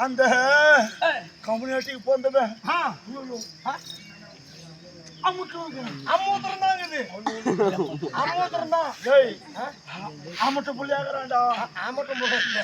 அந்த கம்யூனிட்டிக்கு அமுட்டு அம்மூத்திரம் தான் இது அம்மூத்திரம் தான் அமுட்டு புள்ளியாகறான்டா ஆமட்டும் போடல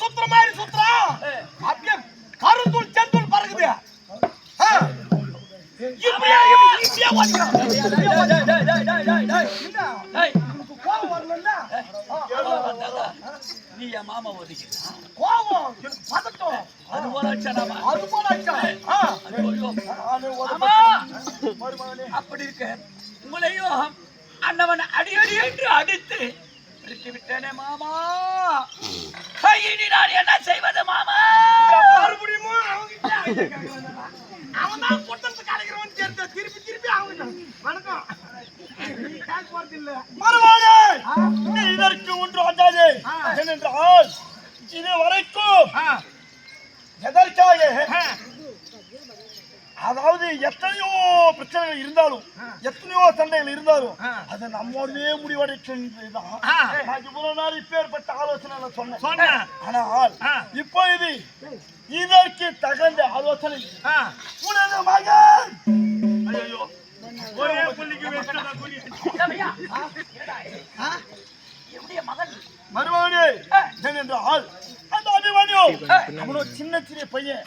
சுத்துற மாதிரி சுத்துறான் ஏய், அப்படியே கருத்தூள் செந்தூள் பறக்குது. இப்படியே இப்படியே ஓடிக்கிறான். டேய், டேய், டேய், டேய், டேய், டேய், டேய், டேய். என்ன? டேய், உனக்கு கோபம் வரணும்ல? வந்தாதா? நீ என் மாமா ஒதுக்கிறா கோபம், எனக்கு பதட்டம். அது போல அது போல அப்படி இருக்க உங்களையும் அண்ணவன் அடி அடி என்று அடித்து விட்டு விட்டேனே மாமா இனி நான் என்ன செய்வது மாமா மறுபடியும் கேக்குறானா? அவன்தான் கூட்டத்துக்கு அழைக்கிறவன் தெரிஞ்ச திருப்பி திருப்பி அவங்க வணக்கம். நீ இதற்கு ஒன்று ஆண்டாதே ஆ. ஏனென்றால் இது வரைக்கும் ஆ. எதற்காக. அதாவது எத்தனையோ பிரச்சனைகள் இருந்தாலும் எத்தனையோ சண்டைகள் இருந்தாலும். அதை நம்மோடவே முடிவடைக்கின்றதுதான் ஆ. நான் இவ்வளவு நாள் இப்பேற்பட்ட ஆலோசனை சொன்னேன். சொன்னேன். ஆனால். இப்போ இது இதற்கு தகுந்த ஆலோசனை. உனது மகன்! ஐயோ ஒரே புள்ளிக்கு மகன். மருமகனே அவனோ சின்ன சின்ன பையன்